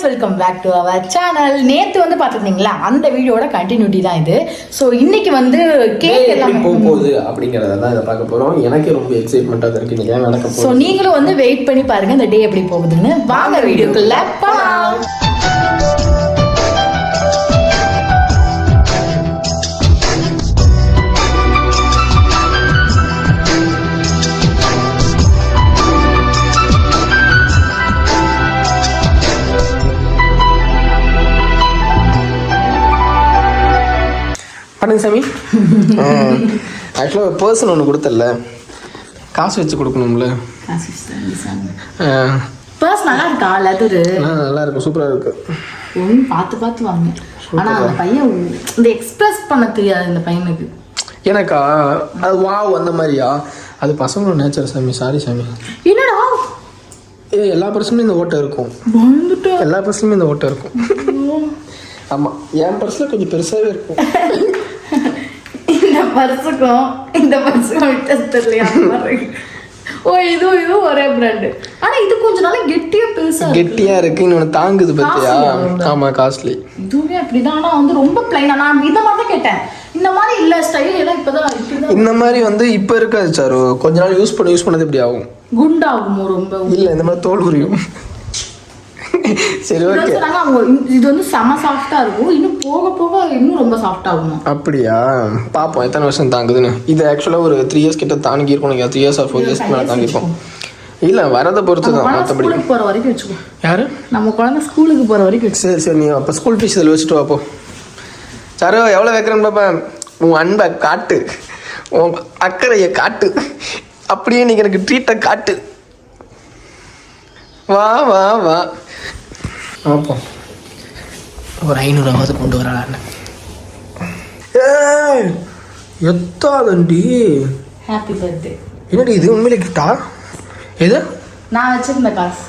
Guys welcome back to our channel நேத்து வந்து பார்த்துருந்தீங்களா? அந்த வீடியோட கண்டினியூட்டி தான் இது. ஸோ இன்னைக்கு வந்து கேக் எல்லாமே போக போகுது அப்படிங்கறத தான் இதை பார்க்க போறோம். எனக்கே ரொம்ப எக்ஸைட்மெண்ட்டாக இருக்கு. இன்னைக்கு நடக்க ஸோ நீங்களும் வந்து வெயிட் பண்ணி பாருங்க இந்த டே எப்படி போகுதுன்னு. வாங்க வீடியோக்குள்ள போலாம். பண்ணுங்க சாமி. ஆக்சுவலாக ஒரு பர்சன் ஒன்று கொடுத்தல காசு வச்சு கொடுக்கணும்ல. ஆ, பர்ஸ் நல்லா இருக்கா? லெதரு. ஆ, நல்லா இருக்கும் சூப்பராக இருக்கு. ஒன்று பார்த்து பார்த்து வாங்க. ஆனா அந்த பையன் இந்த எக்ஸ்பிரஸ் பண்ண தெரியாது இந்த பையனுக்கு. எனக்கா? அது வாவ் அந்த மாதிரியா? அது பசங்களோட நேச்சர் சாமி. சாரி சாமி. என்னடா? ஏ எல்லா பர்சனுமே இந்த ஓட்டை இருக்கும். வந்துட்டு. எல்லா பர்சனுமே இந்த ஓட்டை இருக்கும். ஆமாம் என் பர்ஸில் கொஞ்சம் பெருசாகவே இருக்கும். பர்ஸுக்கும் இந்த பர்ஸுக்கும் வித்தியாசம் தெரியலையா? ஓ இதுவும் இதுவும் ஒரே பிராண்டு ஆனா இது கொஞ்ச நாள் கெட்டியா பெருசா. கெட்டியா இருக்கு இன்னொன்று தாங்குது பத்தியா. ஆமா காஸ்ட்லி இதுவுமே அப்படிதான். ஆனா வந்து ரொம்ப பிளைனா நான் இந்த மாதிரி தான் கேட்டேன். இந்த மாதிரி இல்ல ஸ்டைல் எல்லாம் இப்பதான் இந்த மாதிரி வந்து இப்போ இருக்காது சாரு. கொஞ்ச நாள் யூஸ் பண்ண யூஸ் பண்ணது இப்படி ஆகும். குண்டாகுமோ ரொம்ப? இல்ல இந்த மாதிரி தோல் உரியும். சரி ஓகே அவங்க இது வந்து செம சாஃப்டா இருக்கும். இன்னும் போக போக இன்னும் ரொம்ப சாஃப்ட் ஆகுமா? அப்படியா? பார்ப்போம் எத்தனை வருஷம் தாங்குதுன்னு. இது ஆக்சுவலாக ஒரு த்ரீ இயர்ஸ் கிட்ட தாங்கி இருக்கும் நீங்கள் three years or four years மேலே தாங்கியிருக்கோம். இல்லை வரதை பொறுத்து தான் மற்றபடி போற வரைக்கும் வச்சுக்கோ. யாரு? நம்ம குழந்தை ஸ்கூலுக்கு போற வரைக்கும் சரி சரி நீ அப்போ ஸ்கூல் ஃபீஸ் இதில் வச்சுட்டு வாப்போ சாரோ எவ்வளோ வைக்கிறேன்னு பாப்பேன் உன் அன்பை காட்டு. உன் அக்கறையை காட்டு. அப்படியே நீ எனக்கு ட்ரீட்டை காட்டு. வா வா வா. பார்ப்போம் ஒரு ஐநூறாவது கொண்டு வரலான்னு ஏய் எத்தாதண்டி ஹாப்பி பர்த்டே என்னடி இது உண்மையிலே கிட்டா? எது? நான் வச்சிருந்த காசு.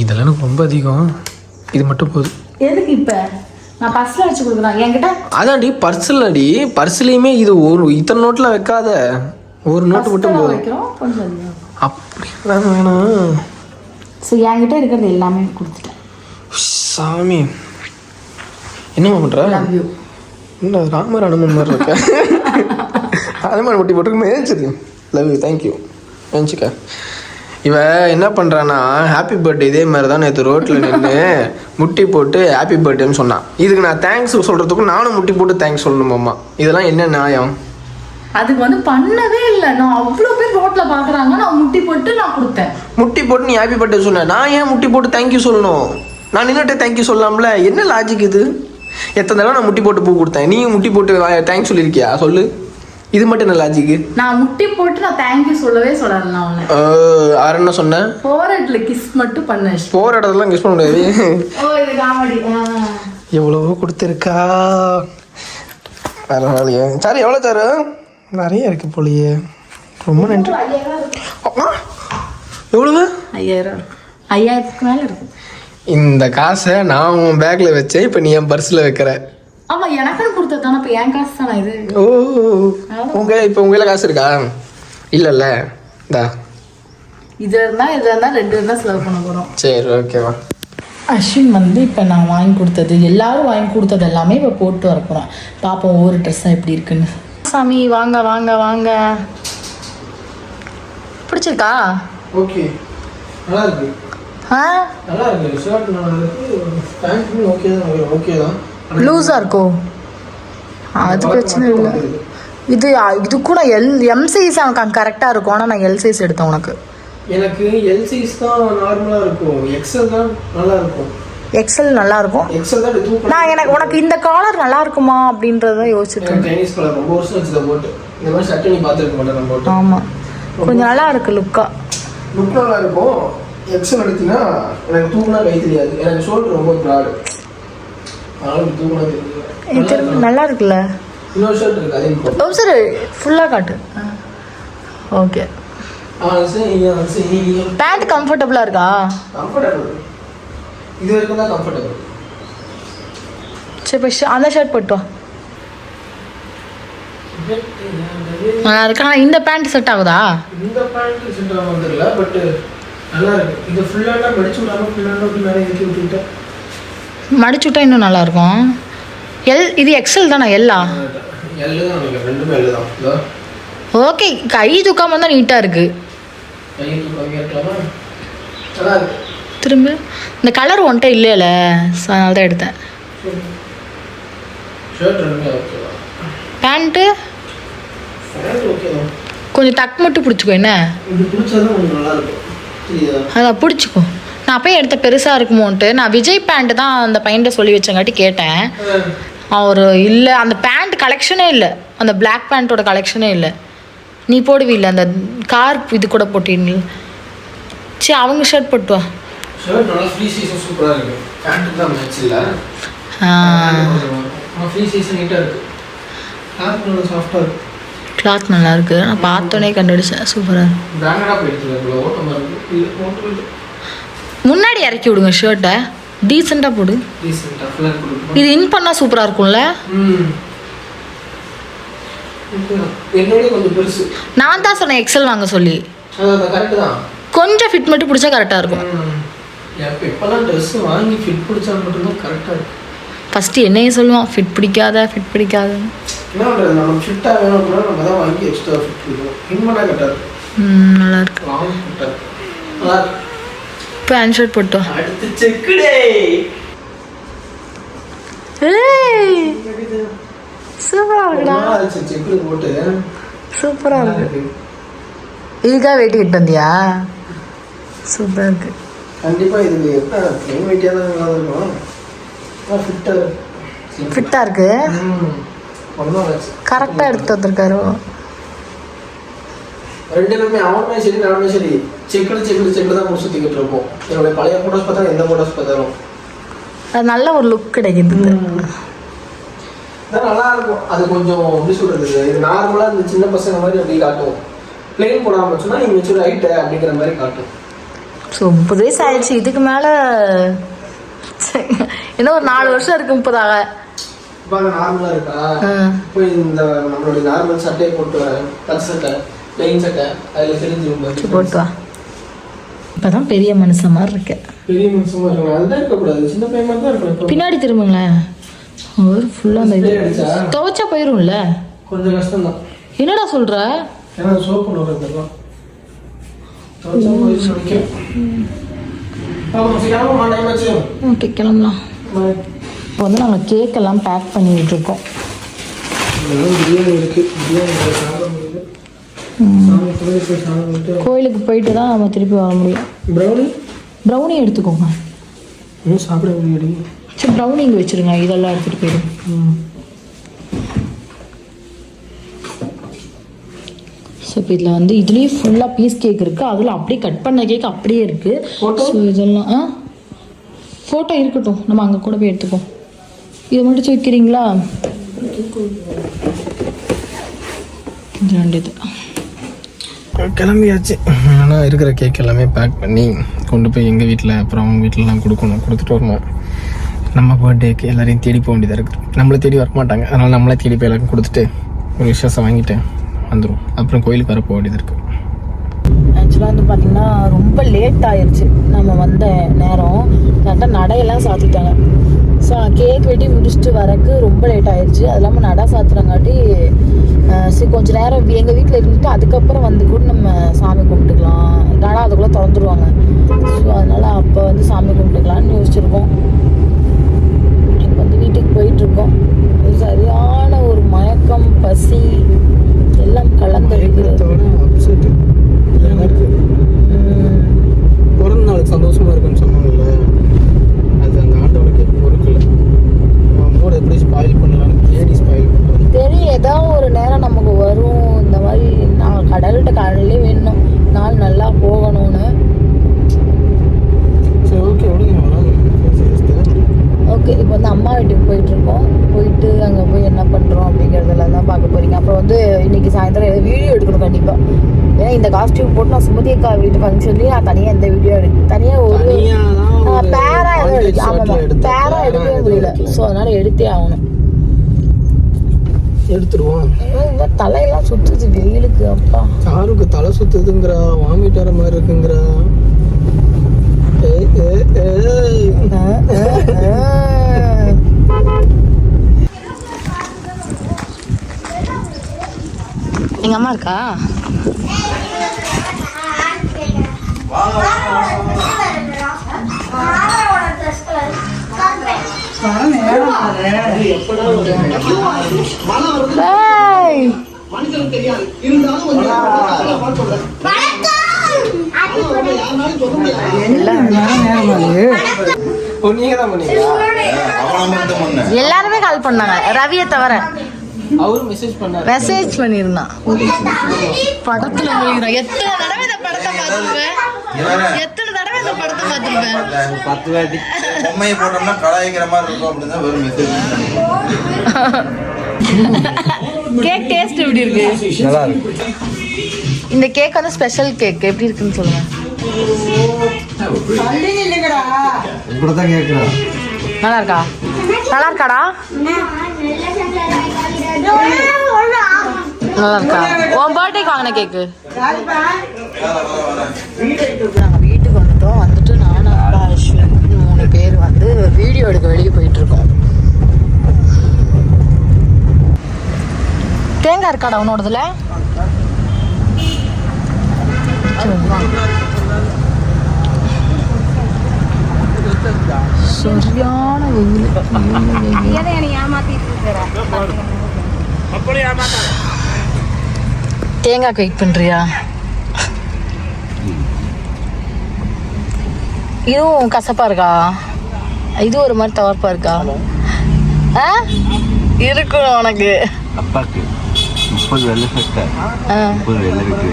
இதெல்லாம் எனக்கு ரொம்ப அதிகம். இது மட்டும் போதும். எதுக்கு இப்ப? நான் பர்ஸ்ல வச்சு கொடுக்குறேன் என்கிட்ட? அதான்டி பர்ஸில் அடி பர்ஸ்லேயுமே இது ஒரு இத்தனை நோட்டில் வைக்காத. ஒரு நோட்டு மட்டும் போதும். வைக்கிறோம். கொஞ்சம் அதிகம். அப்படி வேணாம். ஸோ என்கிட்ட இருக்கிறது எல்லாமே கொடுத்துட்டேன். சாமி. என்னம்மா பண்ணுற என்ன ராமர் அனுமன் மாதிரி இருக்க. அனுமன் முட்டி போட்டுருக்குமே சரி லவ் யூ தேங்க்யூ நினச்சிக்க இவ என்ன பண்ணுறான்னா ஹாப்பி பர்த்டே இதே மாதிரி தான் நேற்று ரோட்டில் நின்று முட்டி போட்டு ஹாப்பி பர்த்டேன்னு சொன்னான் இதுக்கு நான் தேங்க்ஸ் சொல்கிறதுக்கும் நானும் முட்டி போட்டு தேங்க்ஸ் சொல்லணுமாம்மா இதெல்லாம் என்ன நியாயம்? அதுக்கு வந்து பண்ணவே இல்லை. நான் அவ்வளோ பேர் ரோட்ல பாக்குறாங்க. நான் முட்டி போட்டு நான் கொடுத்தேன். முட்டி போட்டு நீ ஹாப்பி பர்த்டே சொன்ன. நான் ஏன் முட்டி போட்டு தேங்க்யூ சொல்லணும்? நான் நின்றுட்டு தேங்க்யூ சொல்லலாம்ல என்ன லாஜிக் இது? எத்தனை தடவை நான் முட்டி போட்டு பூ கொடுத்தேன். நீயும் முட்டி போட்டு தேங்க்ஸ் சொல்லியிருக்கியா சொல்லு. இது மட்டும் என்ன லாஜிக்கு நான் முட்டி போட்டு நான் தேங்க்யூ சொல்லவே சொல்லல நான் உன்னை. யார் என்ன சொன்னேன் போராட்டில் கிஸ் மட்டும் பண்ணேன் போகிற இடத்துலாம் கிஸ் பண்ண முடியாது. ஓ இது காமெடி. எவ்வளவோ கொடுத்துருக்கா. பரவாயில்லையே சார் எவ்வளோ சார்? நிறைய இருக்கு போலியே. ரொம்ப நன்றி. எவ்வளவு? ஐயாயிரம் ஐயாயிரத்துக்கு மேல இருக்கும் இந்த காசை நான் உன் பேக்கில் வச்சேன் இப்போ நீ என் பர்ஸில் வைக்கிற. ஆமா எனக்குன்னு கொடுத்தது தானே இப்போ என் காசு தானே இது? ஓ உங்க இப்போ உங்கள காசு இருக்கா? இல்லைல்ல. இந்தா. இது இருந்தா இது இருந்தா ரெண்டு இருந்தா செலவு பண்ண போறோம். சரி ஓகேவா அஸ்வின் வந்து இப்போ நான் வாங்கி கொடுத்தது எல்லாரும் வாங்கி கொடுத்தது எல்லாமே இப்போ போட்டு வர போகிறோம் பார்ப்போம் ஒவ்வொரு ட்ரெஸ்ஸாக எப்படி இருக்குன்னு. சாமி வாங்க வாங்க வாங்க. பிடிச்சிருக்கா? ஓகே நல்லா இருக்கு. நல்லா இருக்கு ஷர்ட் நல்லா இருக்கு பேண்ட்டுமே ஓகே தான். ஓகே தான். லூஸாக இருக்கோ? அது பிரச்சனை இல்லை. இது இது கூட எல் எம் சைஸ் அவனுக்கு கரெக்டாக இருக்கும். ஆனால் நான் எல் சைஸ் எடுத்தேன் உனக்கு. எனக்கு எல் சைஸ் தான் நார்மலாக இருக்கும். எக்ஸல் தான் நல்லா இருக்கும். எக்ஸல் நல்லா இருக்கும். எக்ஸல் தான் தூக்கம் நான் எனக்கு உனக்கு இந்த காலர் நல்லா இருக்குமா அப்படின்றத யோசிச்சுட்டு ஆமாம் கொஞ்சம் நல்லா இருக்கு லுக்கா லுக் நல்லா இருக்கும். எக்ஸல் எடுத்தீங்கன்னா எனக்கு தூக்குனா கை தெரியாது. எனக்கு ஷோல்டர் ரொம்ப ப்ராடு அதனால தூக்குனா தெரியாது. நல்லா இருக்குல்ல? இன்னொரு ஷர்ட் இருக்கு அதே ஓ சரி ஃபுல்லாக காட்டு. ஓகே பேண்ட் கம்ஃபர்டபுளாக இருக்கா? கம்ஃபர்டபுள் இது வரைக்கும் தான் கம்ஃபர்டபுள் சரி இப்போ அந்த ஷர்ட் போட்டு வா. நல்லா இருக்கு? ஆனால் இந்த பேண்ட் செட் ஆகுதா? இந்த பேண்ட் செட் ஆகும் தெரியல பட் நல்லா இருக்கு இது ஃபுல்லாக மடிச்சு விடாம ஃபுல்லாக விட்டு மேலே ஏற்றி விட்டுக்கிட்டேன் மடிச்சு விட்டா இன்னும் நல்லா இருக்கும் எல் இது எக்ஸல் தானே? எல்லா எல்லு தான் ரெண்டுமே எல்லு தான். ஓகே கை தூக்காம இருந்தால் நீட்டாக இருக்குது இருக்கு திரும்ப இந்த கலர் ஒன்ட்ட இல்லையில அதனால தான் எடுத்தேன். தான். பேண்ட்டு தான். கொஞ்சம் டக் மட்டும் பிடிச்சிக்கோ என்ன? அதான் பிடிச்சிக்கோ. நான் அப்பயே எடுத்த பெருசாக இருக்குமோன்ட்டு நான் விஜய் பேண்ட்டு தான் அந்த பையன்ட்ட சொல்லி வச்சங்காட்டி கேட்டேன். அவர் இல்லை அந்த பேண்ட் கலெக்ஷனே இல்லை. அந்த Black பேண்ட்டோட கலெக்ஷனே இல்லை. நீ போடுவீல்ல அந்த கார் இது கூட போட்டீங்க சரி அவங்க ஷர்ட் போட்டு வா. ஷர்ட் நல்லா ஃப்ரீ சீசன் சூப்பராக இருக்கு. பேண்ட்டுக்கு தான் மேட்ச் இல்லை. ஆ, ஃப்ரீ சீசன் நீட்டாக இருக்கு. கிளாத் நல்லா சாஃப்டாக இருக்கு. கிளாத் நல்லா இருக்கு. நான் பார்த்தோன்னே கண்டுபிடிச்சேன் சூப்பராக முன்னாடி இறக்கி விடுங்க ஷர்ட்டை டீசெண்டாக போடு. இது இன் பண்ணால் சூப்பராக இருக்கும்ல? நான் தான் சொன்னேன் எக்ஸல் வாங்க சொல்லி. கொஞ்சம் ஃபிட் மட்டும் பிடிச்சா கரெக்டாக இருக்கும். ஃபஸ்ட்டு என்னையும் சொல்லுவான் ஃபிட் பிடிக்காத ஃபிட் பிடிக்காத என்ன பண்ணுறது நம்ம ஃபிட்டாக வேணும் அப்படின்னா நம்ம தான் வாங்கி எக்ஸ்ட்ரா ஃபிட் கொடுக்கணும். பண்ணால் கரெக்டாக இருக்கும். ம், நல்லா இருக்கு லாங் ஃபிட்டாக இருக்கு நல்லா இருக்கு இப்போ ஹேண்ட் ஷர்ட் போட்டு வா. அடுத்து செக்குடே ஏய் சூப்பராக இருக்குடா. செக்குடு போட்டு. சூப்பராக நல்லா இருக்கு. இதுக்காக வெயிட் கிட்டு வந்தியா? சூப்பராக இருக்கு. கண்டிப்பாக இது வெயிட்டியாக தான் நல்லா இருக்கும். ஆனால் ஃபிட்டாக இருக்கு. கரெக்டாக எடுத்து வந்திருக்காரு. ரெண்டு பேருமே அவனுமே சரி நானுமே சரி. செக்குடு செக்குடு செக்குடு தான் சுற்றிக்கிட்டு இருப்போம் என்னுடைய பழைய ஃபோட்டோஸ் பார்த்தாலும் எந்த ஃபோட்டோஸ் பார்த்தாலும். அது நல்ல ஒரு லுக் கிடைக்குது. நல்லா இருக்கும். அது கொஞ்சம் எப்படி சொல்றது? இது நார்மலாக இந்த சின்ன பசங்க மாதிரி அப்படி காட்டும். பிளெயின் போடாமல் சொன்னால் நீ மெச்சூர் ஆகிட்ட அப்படிங்கிற மாதிரி காட்டும். ஸோ முப்பது வயசு ஆயிடுச்சு. இதுக்கு மேலே இன்னும் ஒரு நாலு வருஷம் இருக்கு முப்பதாக. நார்மலாக இருக்கா. இப்போ இந்த நம்மளுடைய நார்மல் சட்டையை போட்டு வரேன் பச்சை சட்டை பிளெயின் சட்டை அதில் தெரிஞ்சிரும் சரி, போட்டு வா. இப்போதான் பெரிய மனுஷன் மாதிரி இருக்கு. பெரிய மனுஷமா இருக்கணும். அதுதான் இருக்கக்கூடாது. சின்ன பையன் மாதிரி தான் இருக்கணும். பின்னாடி திரும்புங்களேன். ஒரு ஃபுல்லாக அந்த இது? துவைச்சா போயிரும்ல? கொஞ்சம் கஷ்டம்தான். என்னடா சொல்ற? ஏன்னா சோப்பு நோக்கிறதுலாம் துவைச்சா போய் ஆச்சு. ஓகே கிளம்பலாம். இப்போ வந்து நாங்கள் கேக் எல்லாம் பேக் பண்ணிட்டு இருக்கோம் கோயிலுக்கு போயிட்டு தான் நம்ம திருப்பி வர முடியும். ப்ரௌனி ப்ரௌனி எடுத்துக்கோங்க. சாப்பிட சரி ப்ரௌனி இங்கே வச்சிருங்க. இதெல்லாம் எடுத்துகிட்டு போயிடும் ம். ஸோ இப்போ இதில் வந்து இதுலேயும் ஃபுல்லாக பீஸ் கேக் இருக்குது அதில் அப்படியே கட் பண்ண கேக் அப்படியே இருக்குது? ஸோ இதெல்லாம் ஆ? ஃபோட்டோ இருக்கட்டும். நம்ம அங்கே கூட போய் எடுத்துப்போம் இதை மட்டும் வைக்கிறீங்களா ரெண்டு கிளம்பியாச்சு. ஆனால் இருக்கிற கேக் எல்லாமே பேக் பண்ணி கொண்டு போய் எங்கள் வீட்டில் அப்புறம் அவங்க வீட்டிலலாம் கொடுக்கணும் கொடுத்துட்டு வரணும். நம்ம பர்த்டேக்கு எல்லாரையும் தேடி போக வேண்டியதாக இருக்குது நம்மளை தேடி வர மாட்டாங்க. அதனால் நம்மளே தேடி போய் எல்லாருக்கும் கொடுத்துட்டு ஒரு விசேஷம் வாங்கிட்டு வந்துடும் அப்புறம் கோயிலுக்கு வர போக வேண்டியது இருக்குது ஆக்சுவலாக வந்து பார்த்தீங்கன்னா ரொம்ப லேட் ஆயிடுச்சு நம்ம வந்த நேரம். கரெக்டாக நடையெல்லாம் சாத்திட்டாங்க. ஸோ கேக் வெட்டி முடிச்சுட்டு வரக்கு ரொம்ப லேட் ஆயிடுச்சு அது இல்லாமல் நடை சாத்துறங்காட்டி சரி கொஞ்சம் நேரம் எங்கள் வீட்டில் இருந்துட்டு அதுக்கப்புறம் வந்து கூட நம்ம சாமி கும்பிட்டுக்கலாம். நடை அதுக்குள்ளே திறந்துருவாங்க. ஸோ அதனால் அப்போ வந்து சாமி கும்பிட்டுக்கலாம்னு யோசிச்சிருக்கோம் இப்போ வந்து வீட்டுக்கு போயிட்டுருக்கோம் சரியான ஒரு மயக்கம் பசி எல்லாம் கலந்துருக்கு அப்செட்டு உம். பிறந்த நாளுக்கு சந்தோஷமா இருக்குன்னு சொன்னாங்கல்ல அது அந்த ஆண்டவனுக்கு பொறுக்கல மூட எப்படி ஸ்பாயில் பண்ணலாம்னு தேடி ஸ்பாயில் பண்ணுறது தெரியும் ஏதோ ஒரு நேரம் நமக்கு வரும் இந்த மாதிரி நான் கடல்கிட்ட கடல்லே வேணும் நாள் நல்லா போகணும்னு சரி ஓகே விடுங்க வராது ஓகே இப்போ வந்து அம்மா வீட்டுக்கு போயிட்டு இருக்கோம் போயிட்டு அங்கே போய் என்ன பண்ணுறோம் அப்படிங்கிறதெல்லாம் தான் பார்க்க போறீங்க அப்புறம் வந்து இன்னைக்கு சாயந்தரம் ஏதோ வீடியோ எடுக்கணும் கண்டிப்பாக ஏன்னா இந்த காஸ்டியூம் போட்டு நான் சுமதி அக்கா வீட்டு ஃபங்க்ஷன்லேயே நான் தனியாக இந்த வீடியோ எடுக்க தனியாக ஒரு பேரா எதுவும் எடுக்க ஆமாம் பேரா எடுக்கவே முடியல ஸோ அதனால எடுத்தே ஆகணும் எடுத்துருவோம் ஐயோ, தலையெல்லாம் சுத்துது வெயிலுக்கு அப்பா சாருக்கு தலை சுத்துதுங்கிறா வாமிட் வர மாதிரி இருக்குங்கிறா. எங்க அம்மா இருக்கா? ஏய். ஓ நீங்க தான் பண்ணீங்களா எல்லாருமே கால் பண்ணாங்க. ரவியை தவிர. மெசேஜ் பண்ணாரு. மெசேஜ் பண்ணியிருந்தான் படத்துல எத்தனை தடவை இந்த படத்தை பார்த்துருப்பேன் எத்தனை தடவை இந்த படத்தை பார்த்துருப்பேன் பத்து வாட்டி. பொம்மையை போட்டோம்னா கலாய்க்கிற மாதிரி இருக்கும் அப்படின்னு தான் வெறும் மெசேஜ் கேக் டேஸ்ட் எப்படி இருக்கு? நல்லா இருக்கு. இந்த கேக் வந்து ஸ்பெஷல் கேக் எப்படி இருக்குன்னு சொல்லுங்க. நல்லா இருக்கா? நல்லா இருக்காடா? நல்லா இருக்கா? உன் பர்த்டேக்கு வாங்கின கேக்கு நாங்கள் வீட்டுக்கு வந்துட்டோம். வந்துட்டு நானும் அப்பா அஸ்வின் மூணு பேர் வந்து வீடியோ எடுக்க வெளியே போயிட்டு இருக்கோம். தேங்காய் இருக்காடா உன்னோடதுல? சரியான தேங்காய்க்கு வெயிட் பண்றியா? இதுவும் கசப்பா இருக்கா? இது ஒரு மாதிரி தவறுப்பா இருக்கா? ஆ? இருக்கும் உனக்கு. அப்பாக்கு. முப்பது வெள்ளை சட்டை வெள்ளை விட்டு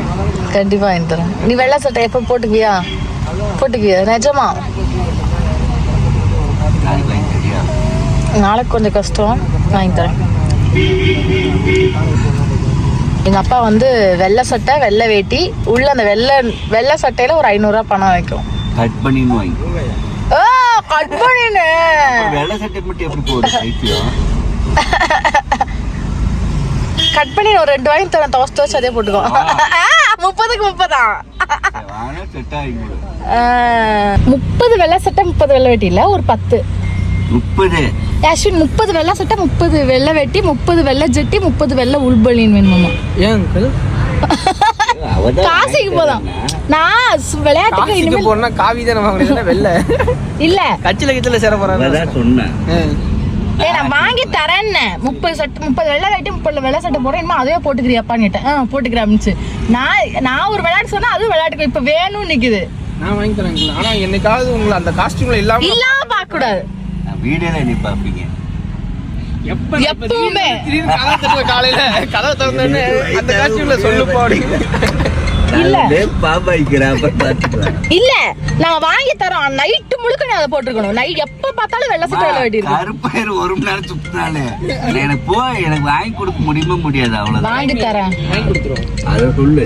கண்டிப்பா வாங்கி தரேன் நீ வெள்ளை சட்டை எப்போ போட்டுக்குவியா? போட்டுக்குவியா? நிஜமா? நாளைக்கு கொஞ்சம் கஷ்டம். வாங்கி தரேன் எங்க அப்பா வந்து வெள்ளை சட்டை வெள்ளை வேட்டி. உள்ள அந்த வெள்ளை வெள்ளை சட்டையில ஒரு ஐநூறுரூவா பணம் வைக்கும் கட் பண்ணின்னு வாங்கி. ஓ கட் பண்ணினு வெள்ளை சட்டை மட்டும் எப்படி போகுது? கட் பண்ணி ஒரு ரெண்டு வாங்கி தரேன். துவச்சு துவச்சு அதே போட்டுக்கோ. முப்பதுக்கு முப்பதா? முப்பது வெள்ளை சட்டை முப்பது வெள்ளை வேட்டி இல்ல ஒரு பத்து. முப்பது. அஸ்வின் முப்பது வெள்ளை சட்டை முப்பது வெள்ளை வெட்டி முப்பது வெள்ளை ஜெட்டி முப்பது வெள்ளை உள்பலின்னு வேணுமாமா. ஏன் அங்கிள் காசிக்கு போதும் நான் விளையாட்டுக்கு இனிமேல் போனா காவி தானே வாங்குறீங்க வெள்ள? இல்ல. கச்சில கிச்சில சேர போறாங்க சொன்னேன். நான் வாங்கி தரேன்னு. முப்பது சட்டை முப்பது வெள்ளை வெட்டி முப்பது வெள்ளை சட்டை போடுறேன். இனிமே அதே போட்டுக்கிறியாப்பான்னு கேட்டேன் ஆ போட்டுக்கிறேன் நான் நான் ஒரு விளையாட்டு சொன்னா அதுவும் விளையாட்டுக்கு இப்ப வேணும்னு நிக்குது. நான் வாங்கி தரேன். ஆனா என்னைக்காவது உங்களை அந்த காஸ்டியூம்ல இல்லாம இல்லாம பார்க்க கூடாது வீடியோல நீ பாப்பீங்க எப்ப எப்பவுமே. காலையில கதவை திறந்தோடனே அந்த காஸ்டியூம்ல சொல்லுப்பா அப்படின்னு. இல்ல. நாங்க வாங்கி தரோம். நைட்டு முழுக்க நீ அதை போட்டுருக்கணும். நைட் எப்ப பார்த்தாலும் வெள்ளை சட்டை வெள்ளை வெட்டி இருக்கு கருப்பயிர் ஒரு மணி நேரம் சுத்தினாலே. எனக்கு போ எனக்கு வாங்கி கொடுக்க முடியுமா முடியாது அவ்வளவுதான். வாங்கி தரேன். வாங்கி கொடுத்துருவோம். அதை சொல்லு.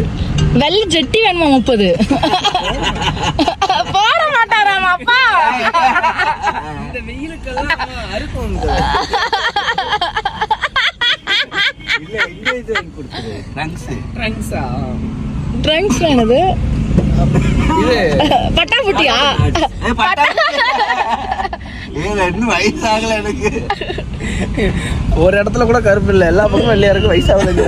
வெள்ளை ஜெட்டி வேணுமா முப்பது? போட மாட்டாராமா அப்பா. இந்த வெயிலுக்கெல்லாம் அறுக்கும் இல்ல இது வாங்கி கொடுத்துரு. ட்ரங்க்ஸ் ட்ரங்க்ஸா ட்ரங்க்ஸ் இது பட்டாபுட்டியா? ஏ ரெண்டு வயசு ஆகல எனக்கு. ஒரு இடத்துல கூட கருப்பு இல்ல. எல்லா பக்கமும் வெள்ளையா இருக்கு வயசாவது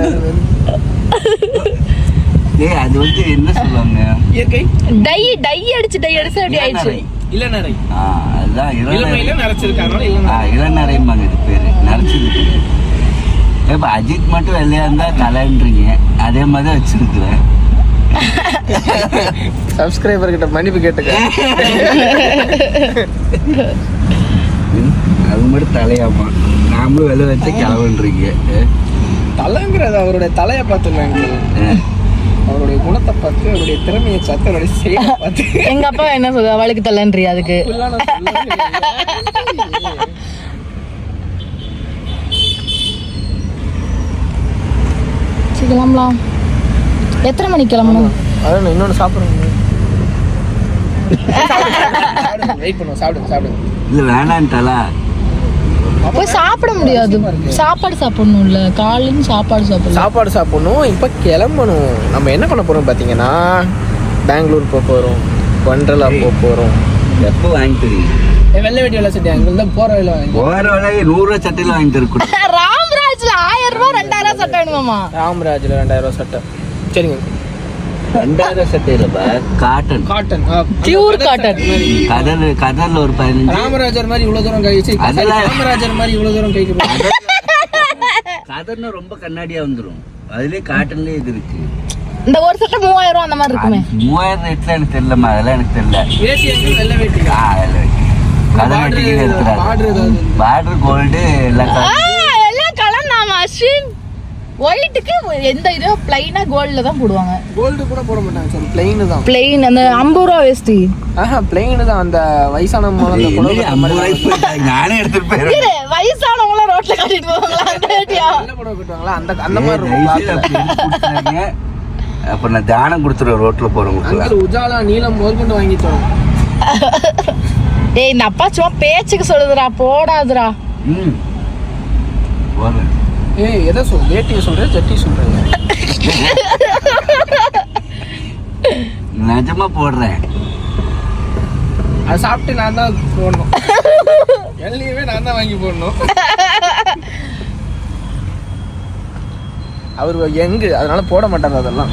ஏய் அது வந்து என்ன சொல்லுவாங்க? இயற்கை. டை டை அடிச்சு டை அடிச்சு அப்படி ஆயிடுச்சு. இளநரை. ஆ, அதுதான் இளமையில இளநரை. நரைச்சிருக்காங்க இளநரைம்பாங்க இது பேரு. நரைச்சிருக்கு இப்ப அஜித் மட்டும் வெள்ளையா இருந்தா தலைன்றீங்க. அதே மாதிரி தான் வச்சிருக்கிறேன். சப்ஸ்கிரைபர் கிட்ட மன்னிப்பு கேட்டுக்க. அது மட்டும் தலையாமா நாமளும் வெள்ளை வச்ச கிளவுன்றீங்க. தலைங்கிறது அவருடைய தலையை பார்த்துருந்தாங்க அவருடைய குணத்தை பார்த்து அவருடைய திறமையை பார்த்து அவருடைய செயலை பார்த்து. எங்க அப்பா என்ன சொல்லுவா அவளுக்கு தள்ளன்றி அதுக்கு? கிளம்பலாம். எத்தனை மணிக்கு கிளம்பணும்? அதான் இன்னொன்று சாப்பிடுங்க வெயிட் பண்ணுவோம் சாப்பிடுங்க சாப்பிடுங்க. இல்ல வேணான்ட்டாலா போய் சாப்பிட முடியாது. சாப்பாடு சாப்பிடணும்ல. காலையில சாப்பாடு சாப்பிடலாம் சாப்பாடு சாப்பிடணும் இப்போ கிளம்பணும். நம்ம என்ன பண்ண போறோம் பார்த்தீங்கன்னா பெங்களூர் போக போகிறோம் ஒண்டர்லா போக போகிறோம் எப்போ வாங்கி தருவீங்க வெள்ளை வெட்டி வெள்ளை சட்டை அங்கே தான் போகிற வேலை வாங்கி போகிற நூறுரூவா சட்டையில் வாங்கி தரக்கூடாது ராம்ராஜ்ல ஆயிரம் ரூபாய் ரெண்டாயிரம் சட்டை வேணுமாமா ராமராஜில் ரெண்டாயிரம் ரூபா சட்டை. சரிங்க. ரெண்டாயிரம் சட்டை இல்லைப்பா காட்டன். Cotton Pure cotton. கதர் கதரில் ஒரு பதினஞ்சு. ராமராஜர் மாதிரி இவ்வளோ தூரம் கை வச்சு அதெல்லாம் ராமராஜர் மாதிரி இவ்வளோ தூரம் போடுறது. கதர்னா ரொம்ப கண்ணாடியா வந்துரும். அதுலயே காட்டன்லயே இது இருக்கு. இந்த ஒரு சட்டை மூவாயிரம் அந்த மாதிரி இருக்குமே. மூவாயிரம் ரேட்ல எனக்கு தெரியலம்மா அதெல்லாம் எனக்கு தெரியல. வேட்டி அங்கே வெள்ளை வெட்டி ஆ, அதுல இருக்கு. கதர் எடுத்துறாங்க பார்டர் கோல்டு எல்லாம். எல்லாம் கலர். நாம அஸ்வின் ஒயிட்டுக்கு எந்த இதுவும் பிளைனா கோல்ட்ல தான் போடுவாங்க. கோல்டு கூட போட மாட்டாங்க சார் பிளெயின் தான். பிளெயின் அந்த ஐம்பது ரூபா வேஸ்டி ஆஹா பிளெயின் தான். அந்த வயசான அது முதல்ல கூட என்னடி ஐம்பது ரூபாய்க்கு போயிட்டாங்க. நானே எடுத்துட்டு போயிருவேன் இரு வயசானவங்கள ரோட்ல கட்டிட்டு போவாங்களா? அந்த வேட்டியா? புடவை கட்டுவாங்களா? அந்த அந்த மாதிரி இருக்கும் எடுத்து. அப்ப நான் தானம் கொடுத்துருவேன் ரோட்ல போறவங்களுக்கு. உஜாலா நீலம் முதல் கொண்டு வாங்கி தரோம் ஏய் இந்த அப்பா சும்மா பேச்சுக்கு சொல்லுதுடா போடாதுடா. ம். போறேன் ஏய் எதை சொல் வேட்டியை சொல்றேன் ஜட்டி சொல்றேன் நிஜமா போடுறேன் அதை சாப்பிட்டு நான் தான் போடணும். எல்லையுமே நான் தான் வாங்கி போடணும். அவர் யங்கு அதனால போட மாட்டார் அதெல்லாம்.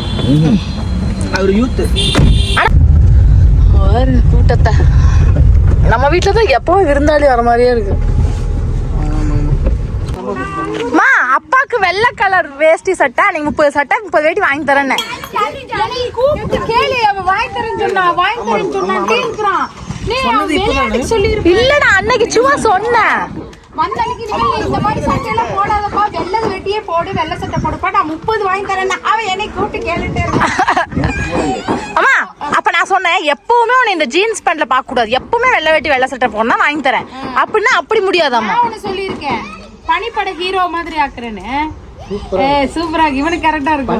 அவர் யூத்து. கூட்டத்தை. நம்ம வீட்ல தான் எப்பவும் விருந்தாளி வர மாதிரியே இருக்கு. மா அப்பாக்கு வெள்ளை கலர் வேஷ்டி சட்டை நீங்க முப்பது சட்டை முப்பது வேட்டி வாங்கி தரேன்னு. கூப்பிட்டு கேளு அவன் வாங்கி தரேன்னு சொன்னா வாங்கி தரேன்னு சொன்னான்ட்டே இருக்கிறான் நீ அவன் விளையாட்டுக்கு சொல்லியிருப்ப. இல்லடா அன்னைக்கு சும்மா சொன்னேன் அன்னைக்கு இந்த மாதிரி சட்டையெல்லாம் போடாதப்பா வெள்ளை வெட்டியே போடு வெள்ளை சட்டை போடுப்பா நான் முப்பது வாங்கி தரேன்னா அவன் என்னை கூப்பிட்டு கேட்டுட்டே அம்மா அப்ப நான் சொன்னேன் எப்பவுமே உன்னை இந்த ஜீன்ஸ் பேண்ட்ல பார்க்க கூடாது எப்பவுமே வெள்ளை வேட்டி வெள்ளை சட்டை போடணும் வாங்கி தரேன். அப்படின்னா அப்படி முடியாதாம்மா? சொல்லியிருக்கேன். பனிப்பட ஹீரோ மாதிரி ஆக்குறேன்னு. சூப்பரா. இவனுக்கு கரெக்டா சூப்பரா இருக்கு.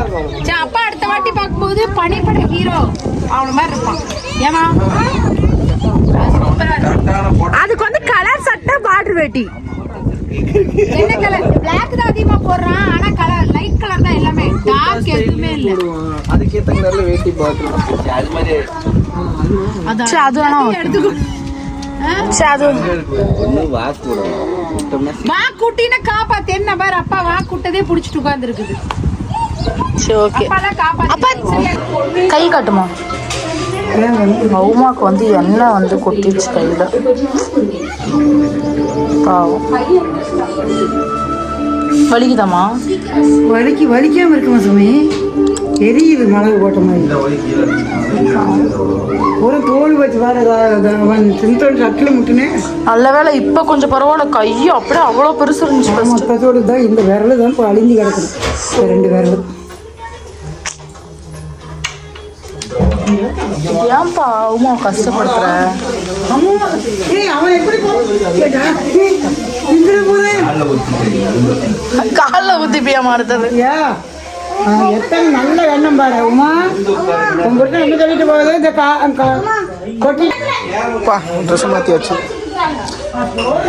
இருக்கும். சரி, அப்பா அடுத்த வாட்டி பார்க்கும்போது பனிப்பட ஹீரோ அவன மாதிரி இருப்பான். ஏமா. அதுக்கு வந்து கலர் சட்டை பார்டர் வேட்டி. என்ன கலர் பிளாக் தான் அதிகமா போடுறான் ஆனா கலர் லைட் கலர் தான் எல்லாமே. டார்க் எதுவுமே இல்ல. அதுக்கேத்த கலர்ல வேட்டி அது மாதிரி. சரி, அது வேணா. எடுத்துக்கோ. சரி அது ஒண்ணு வாக்கு விடணும். விட்டோம்னா வா குட்டின காப்பாத்து. என்ன பாரு அப்பா வா குட்டதே புடிச்சிட்டு உட்கார்ந்து இருக்குது சரி ஓகே. அப்பா காப்பாத்து அப்பா கை காட்டுமா? உமாக்கு வந்து எண்ணெய் வந்து கொட்டிடுச்சு கையில. பாவம். வலிக்குதாம்மா? வலிக்கு வலிக்காம இருக்குமா சுமி? எரியுது மிளகு போட்ட மாதிரி. ஒரு தோல் வச்சு வேற தின்தோடு சட்டில் முட்டுனே. நல்ல வேளை இப்ப கொஞ்சம் பரவாயில்ல. கையும் அப்படியே அவ்வளவு பெருசு இருந்துச்சு. மொத்தத்தோடு தான் இந்த விரல் தான் இப்போ அழிஞ்சு கிடக்குது. ரெண்டு விரல். ஏன்பா உமா கஷ்டப்படுத்துற? காலில் ஊத்திப்பியா மாறுத்தது எத்தனை நல்ல எண்ணம் பாரு உமா. உங்ககிட்ட என்ன சொல்லிட்டு போகுது? இந்த கா கா- கொட்டி பா ட்ரெஸ் மாத்தி வச்சு.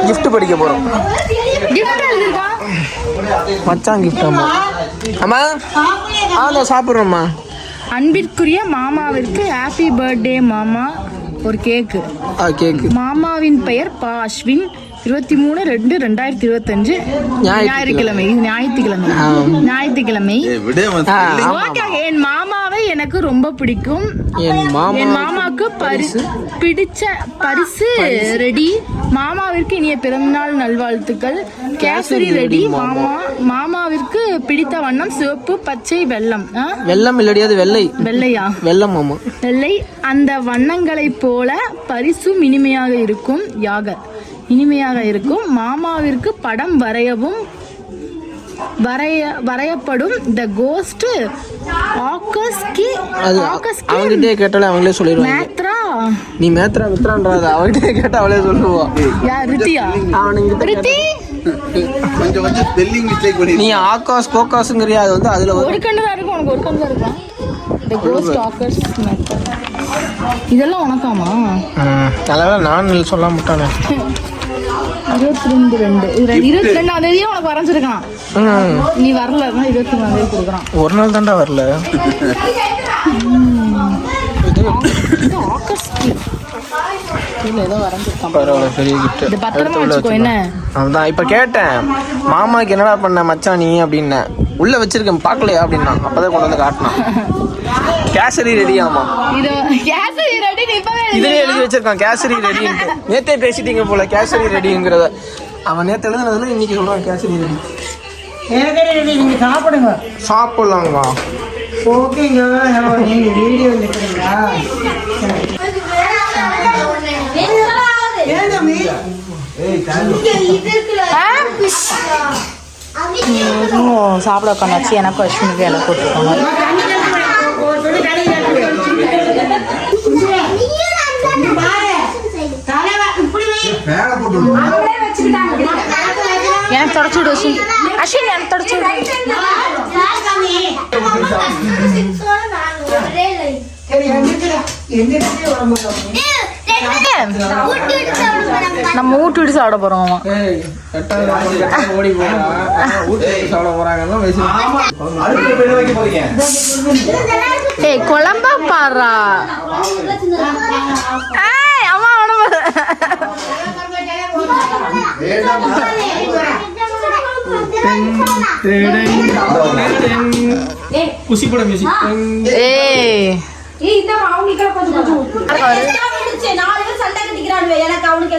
gift படிக்க போறோம். கிஃப்ட் எழுதிருக்கா மச்சான் gift அம்மா அம்மா ஆ சாப்பிட்றோம்மா. அன்பிற்குரிய மாமாவிற்கு ஹாப்பி பர்த்டே மாமா. ஒரு கேக்கு கேக்கு மாமாவின் பெயர் பா அஸ்வின். இருபத்தி மூணு ரெண்டு ரெண்டாயிரத்தி இருபத்தஞ்சு. ஞாயிற்றுக்கிழமை. ஞாயிற்றுக்கிழமை. ஞாயிற்றுக்கிழமை. என் மாமாவை எனக்கு ரொம்ப பிடிக்கும். என் மாமா என் மாமாவுக்கு பரிசு. பிடிச்ச பரிசு ரெடி. மாமாவிற்கு இனிய பிறந்தநாள் நல்வாழ்த்துக்கள். கேசரி ரெடி. மாமா. மாமாவிற்கு பிடித்த வண்ணம் சிவப்பு பச்சை வெள்ளம்? வெள்ளம் இல்லடியாது வெள்ளை. வெள்ளையா? வெள்ளம் மாமா. வெள்ளை. அந்த வண்ணங்களைப் போல பரிசும் இனிமையாக இருக்கும். யாக. இனிமையாக இருக்கும். மாமாவிற்கு படம் வரையவும் வரைய வரையப்படும் த கோஸ்ட் ஆகஸ்கி அது ஆகஸ்கி அவங்ககிட்டயே கேட்டாலே அவங்களே சொல்லிடுவாங்க. மேத்ரா. நீ மேத்ரா மித்ரான்றாத அவகிட்டே கேட்டா அவளே சொல்லுவா. யார் ரித்தியா? அவனுங்கிட்ட ரித்தி? கொஞ்சம் கொஞ்சம் ஸ்பெல்லிங் மிஸ்டேக் பண்ணி நீ ஆகாஸ் கோகாஸ்ங்கிறியா அது வந்து அதுல ஒரு கண்ணு தான் இருக்கும் உனக்கு ஒரு கண்ணு தான் இருக்கும் த கோஸ்ட் ஆகர்ஸ் இதெல்லாம் உனக்காமா? நல்ல நான் சொல்ல மாட்டானே இருபத்தி ரெண்டு ரெண்டு. இருபத்தி ரெண்டாம் தேதியே உனக்கு வரைஞ்சிருக்கான் நீ வரல இருபத்தி மூணாம் தேதி கொடுக்குறான். ஒரு நாள் தாண்டா வரல. மாமாக்கு என்னடா பண்ண மச்சான் நீ அப்படின்னேன் உள்ள வச்சிருக்கேன் பார்க்கலையா அப்படின்னா. அப்பதான் கொண்டு வந்து காட்டினான். கேசரி ரெடி ஆமா கேசரி இதுலயே எழுதி வச்சிருக்கான் கேசரி ரெடின்ட்டு. நேத்தே பேசிட்டீங்க போல கேசரி ரெடிங்கிறத. அவன் நேத்து எழுதுனதுல இன்னைக்கு சொல்றான் கேசரி ரெடி. எனக்கு ரெடி? நீங்கள் சாப்பிடுங்க. சாப்பிடலாங்க ஓகேங்க வீடியோ எடுக்கிறீங்களா? இன்னும் சாப்பிட உட்காந்தாச்சு எனக்கும் அஸ்வினுக்கு இலை போட்டுருக்காங்க எனக்கு தொடச்சு விடு அஸ்வின் அஸ்வின் எனக்கு தொடச்சு விடு. நம்ம ஊட்டு விட்டு சாப்பிட போறோம் ஏய் ஏய் குழம்பா பாடுறா. ஏய் அம்மா உடம்பு. குசி பட மியூசிக் இந்த அவங்களுக்கு கொஞ்சம் கொஞ்சம் சண்டை கட்டிக்கிறானுவே எனக்கு அவனுக்கு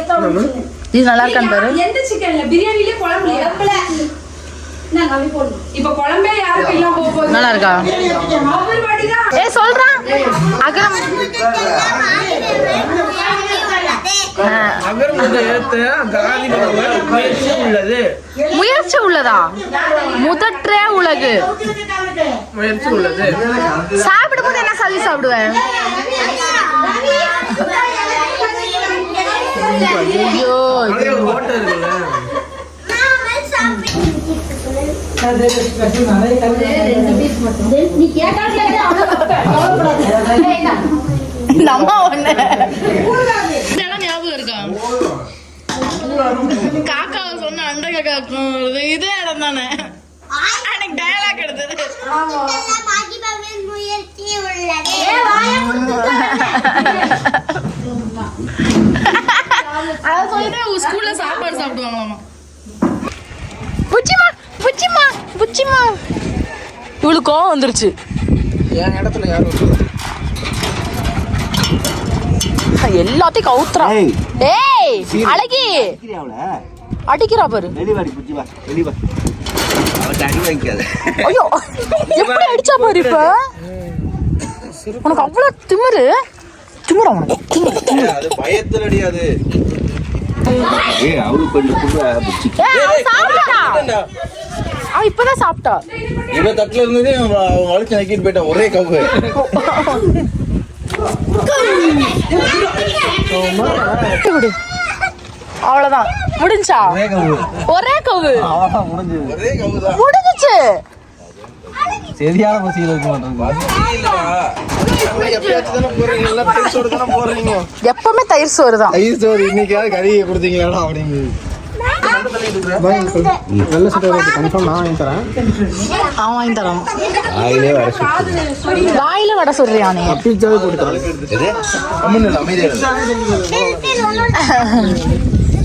இது நல்லா இருக்கான் பாரு. எந்த சிக்கன்ல பிரியாணிலே குழம்பு இறப்பல நல்லா இருக்கா? ஏ சொல்றான் அகரம் ஆ, அகர்முக ஏத்த காதி முயற்சி உள்ளதா? முதற்றே உலகு. முயற்சி உள்ளது சாப்பிடும் போது என்ன சொல்லி சாப்பிடுவேன் நம்ம ஒண்ணு. காக்காவை சொன்ன அண்ட காக்காக்கும் வருது இதே இடம் தானே? எனக்கு டயலாக் எடுத்தது. அதை சொல்லிட்டு ஸ்கூல்ல சாப்பாடு சாப்பிடுவாங்களாமா. புச்சிமா புச்சிமா புச்சிமா. இவளுக்கு கோவம் வந்துருச்சு. என் இடத்துல யாரும். எல்லாத்தையும் கவுத்துறா. ஏய். ஏய் அழகி. அடிக்கிறா பாரு. ஐயோ எப்படி அடிச்சா பாரு இப்ப? உனக்கு அவ்வளவு திமிரு. திமிரா உனக்கு? திமிரு அது பயத்துல அடியாது. ஏய் அவரு கொஞ்சம் அவ சாப்பிட்டா அவ இப்பதான் சாப்பிட்டா. இவன் தட்டுல இருந்ததே வலிச்சு நக்கிட்டு போயிட்டான். ஒரே கவு விடு. அவ்வளவுதான். முடிஞ்சா? ஒரே கவு ஒரே கவு அவன் முடிஞ்சது. ஒரே கவு தான். முடிஞ்சுச்சு. சரியான பசியில் எப்பவுமே தயிர் சோறு தான் ஐஸ் ஸ்டோர் இன்னைக்காவது கறியை கொடுத்தீங்களாடா அப்படிங்குது. நல்ல சட்டை கன்ஃபார்ம் நான் வாங்கி தரேன். அவன் வாங்கி தரான் ஆயிலே வர சுத்தி வாயில வடை போட்டு தரேன்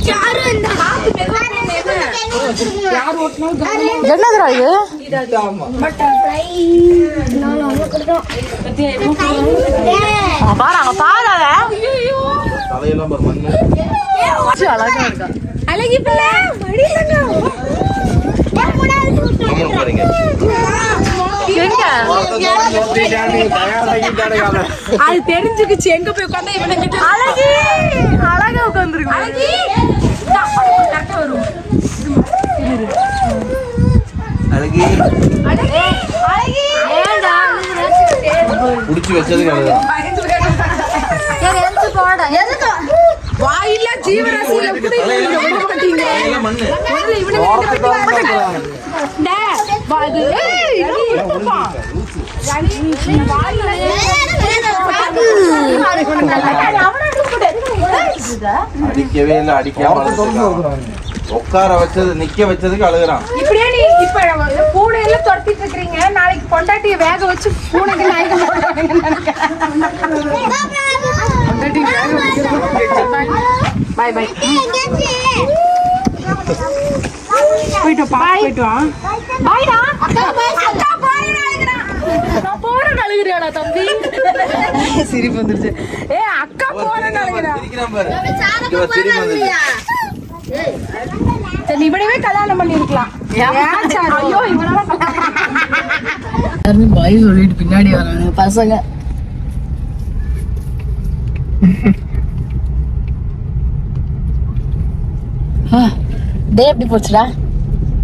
இது அம்மன் இல்லை அமைதியா இரு. என்னதுடா இது பாரு அங்க பாரு அழகா இருக்கா அழகி பிள்ளை அது தெரிஞ்சுக்குச்சு எங்க போய் உட்காந்தா இவனை கிட்ட அழகி அழகா உட்காந்துருக்கு அழகி கரெக்டா வரும் விட அடிக்கவே இல்லை. அடிக்காம அழுதுருக்கான். உட்கார வச்சது நிக்க வச்சதுக்கு அழுகுறான். இப்படியே நீ இப்ப பூனை எல்லாம் துரத்திட்டு இருக்கீங்க நாளைக்கு பொண்டாட்டிய வேக வச்சு பூனைக்கு நாய்க்கு பாய் பாய் போயிட்டு வா போயிட்டு வா. பாய்டா அக்கா அக்கா போறேன்னு அழுகுறியாடா தம்பி? சிரிப்பு வந்துருச்சு. ஏ அக்கா போறேன்னு அழுகுறா. சரி இப்படியே கல்யாணம் பண்ணிருக்கலாம் ஐயோ இவனால எல்லாருமே பாய் சொல்லிட்டு பின்னாடி வராங்க. பசங்க. டே எப்படி போச்சுடா?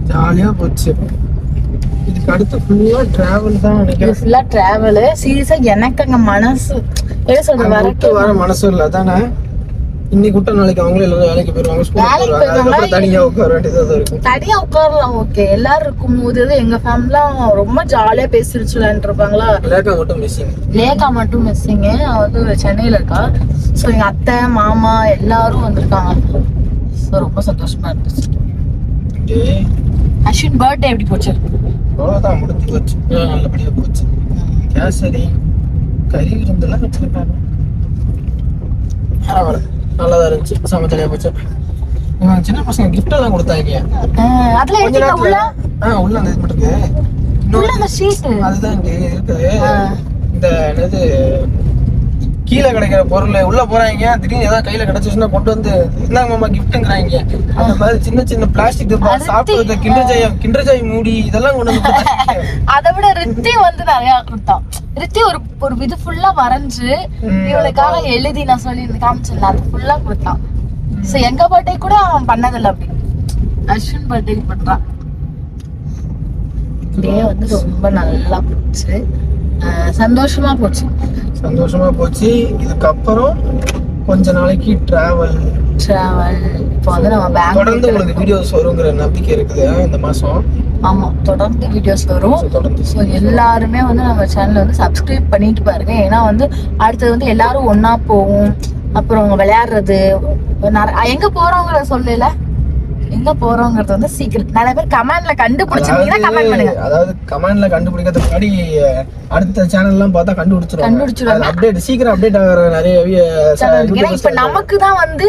ஜாலியா போச்சு. இதுக்கு அடுத்து ஃபுல்லா டிராவல் தான் நினைக்கிறேன். ஃபுல்லா டிராவல் சீரியஸா எனக்கு அங்க மனசு என்ன சொல்றது விட்டு வர மனசு இல்ல. தானே இன்னைக்கு விட்ட நாளைக்கு அவங்களே எல்லாரும் வேலைக்கு போயிருவாங்க ஸ்கூல் போயிருவாங்க தனியா உட்கார வேண்டியதா இருக்கும் தனியா உட்காரலாம் ஓகே எல்லாரும் இருக்கும்போது எங்க ஃபேமிலிலாம் ரொம்ப ஜாலியா பேசிருச்சு விளையாண்டுருப்பாங்களா? லேக்கா மட்டும் மிஸ்ஸிங் லேகா மட்டும் மிஸ்ஸிங்க அவ வந்து சென்னையில இருக்கா? ஸோ எங்க அத்தை மாமா எல்லாரும் வந்திருக்காங்க. ஸோ ரொம்ப சந்தோஷமா இருந்துச்சு. அஸ்வின் பர்த்டே எப்படி போச்சு? அவ்வளவுதான் முடிஞ்சு போச்சு. ஆ, நல்லபடியா போச்சு. கேசரி கறி விருந்தெல்லாம் வச்சிருக்காங்க. பரவாயில்ல நல்லா தான் இருந்துச்சு. செம்ம ஜாலியா போச்சு. இவன் சின்ன பசங்க gift எல்லாம் கொடுத்தாங்க. ஆஹ் அதுல கொஞ்ச எடுத்தீங்க உள்ள. ஆ உள்ள அந்த இது மட்டும் இருக்கு. உள்ள அந்த ஷீட் அதுதான் இங்க இருக்குது ஆ. இந்த என்னது கீழே கிடைக்கிற பொருள் உள்ள போறாங்க. திடீர்னு ஏதாவது கையில கிடைச்சிச்சுன்னா கொண்டு வந்து இந்தாங்க மாமா கிஃப்ட்ங்கிறாங்க அந்த மாதிரி சின்ன சின்ன பிளாஸ்டிக் டப்பா. சாப்பிடுறது கிண்டர் ஜாய் கிண்டர் ஜாய் மூடி இதெல்லாம் கொண்டு வந்து. அதை விட ரித்தி வந்து நிறைய கொடுத்தான். ரித்தி ஒரு ஒரு இது ஃபுல்லா வரைஞ்சு. இவனுக்காக எழுதி நான் சொல்லி காமிச்சிருந்தேன் அது ஃபுல்லா கொடுத்தான். சோ எங்க பர்த்டே கூட அவன் பண்ணதில்ல அப்படி. அஸ்வின் பர்த்டே பண்றான் டே வந்து ரொம்ப நல்லா போச்சு. ஆஹ் சந்தோஷமா போச்சு. சந்தோஷமா போச்சு. இதுக்கப்புறம் கொஞ்ச நாளைக்கு டிராவல் டிராவல் இப்போ வந்து நம்ம தொடர்ந்து பேங்க் உங்களுக்கு வீடியோஸ் வருங்கிற நம்பிக்கை இருக்குது இந்த மாசம்? ஆமா தொடர்ந்து வீடியோஸ் வரும். தொடர்ந்து. ஸோ எல்லாருமே வந்து நம்ம சேனலை வந்து சப்ஸ்கிரைப் பண்ணிட்டு பாருங்க. ஏன்னா வந்து அடுத்தது வந்து எல்லாரும் ஒண்ணா போவோம் அப்புறம் விளையாடுறது எங்க போறோங்கிறத சொல்லல. எங்க போறோங்கிறது வந்து சீக்கிரம் நிறைய பேர் கமெண்ட்ல கண்டுபிடிச்சிருந்தீங்கன்னா கமெண்ட் பண்ணுங்க. அதாவது கமெண்ட்ல கண்டுபிடிக்கிறதுக்கு முன்னாடி அடுத்த சேனல் எல்லாம் பார்த்தா கண்டுபிடிச்சிருவாங்க. கண்டுபிடிச்சிருவாங்க. அப்டேட் சீக்கிரம் அப்டேட் ஆகிற நிறைய. ஏன்னா இப்ப நமக்கு தான் வந்து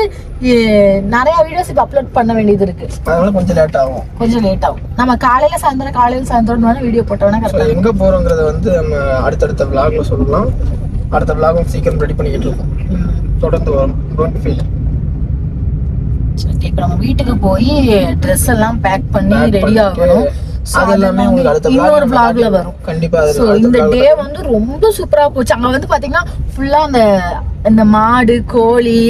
நிறைய வீடியோஸ் இப்ப அப்லோட் பண்ண வேண்டியது இருக்கு. அதனால கொஞ்சம் லேட் ஆகும். கொஞ்சம் லேட் ஆகும். நம்ம காலையில சாயந்தரம் காலையில சாயந்தரம் வீடியோ போட்டோம்னா கரெக்டா எங்க போறோங்கிறத வந்து நம்ம அடுத்தடுத்த விளாக்ல சொல்லலாம். அடுத்த விளாகும் சீக்கிரம் ரெடி பண்ணிக்கிட்டு இருக்கோம். தொடர்ந்து வரும். டோன்ட் ஃபீல் சரி இப்ப நம்ம வீட்டுக்கு போய் ட்ரெஸ் எல்லாம் பேக் பண்ணி ரெடி ஆகணும். இன்னொரு காட்டிடுவோம். வரும். கண்டிப்பா ஸோ இந்த டே வந்து ரொம்ப சூப்பரா போச்சு. அங்க வந்து பாத்தீங்கன்னா ஃபுல்லா அந்த இந்த மாடு கோழி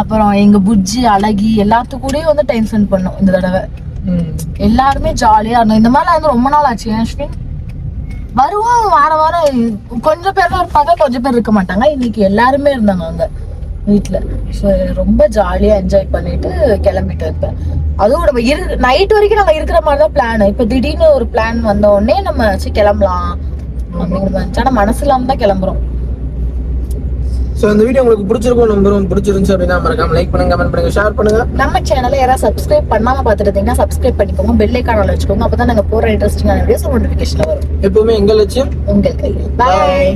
அப்புறம் எங்க புஜ்ஜி அழகி எல்லாத்து கூடயும் வந்து டைம் ஸ்பெண்ட் பண்ணோம் இந்த தடவை. எல்லாருமே ஜாலியா இருந்தோம். இந்த மாதிரிலாம் வந்து ரொம்ப நாள் ஆச்சு. அஸ்வின் வருவோம் வார வாரம். கொஞ்சம் பேர் தான் இருப்பாங்க கொஞ்சம் பேர் இருக்க மாட்டாங்க. இன்னைக்கு எல்லாருமே இருந்தாங்க அங்க. வீட்ல. ஸோ ரொம்ப ஜாலியா என்ஜாய் பண்ணிட்டு கிளம்பிட்டு இருப்பேன் அதுவும் நம்ம இரு நைட் வரைக்கும் நாங்க இருக்கிற மாதிரி தான் பிளான் இப்ப திடீர்னு ஒரு பிளான் வந்த உடனே நம்ம சரி கிளம்பலாம். அப்படிங்கிற மாதிரி இருந்துச்சு. ஆனா மனசு இல்லாம தான் கிளம்புறோம். ஸோ இந்த வீடியோ உங்களுக்கு பிடிச்சிருக்கும் நம்பரும் பிடிச்சிருந்துச்சு அப்படின்னா மறக்காம லைக் பண்ணுங்க கமெண்ட் பண்ணுங்க ஷேர் பண்ணுங்க. நம்ம சேனலை யாராவது சப்ஸ்கிரைப் பண்ணாம பார்த்துட்டு இருந்தீங்கன்னா சப்ஸ்கிரைப் பண்ணிக்கோங்க பெல் ஐக்கான வச்சுக்கோங்க. அப்பதான் நாங்க போற இன்ட்ரெஸ்டிங்கான வீடியோஸ் நோட்டிபிகேஷன் வரும். எப்பவுமே எங்க லட்சியம்? உங்கள் கையில். பாய்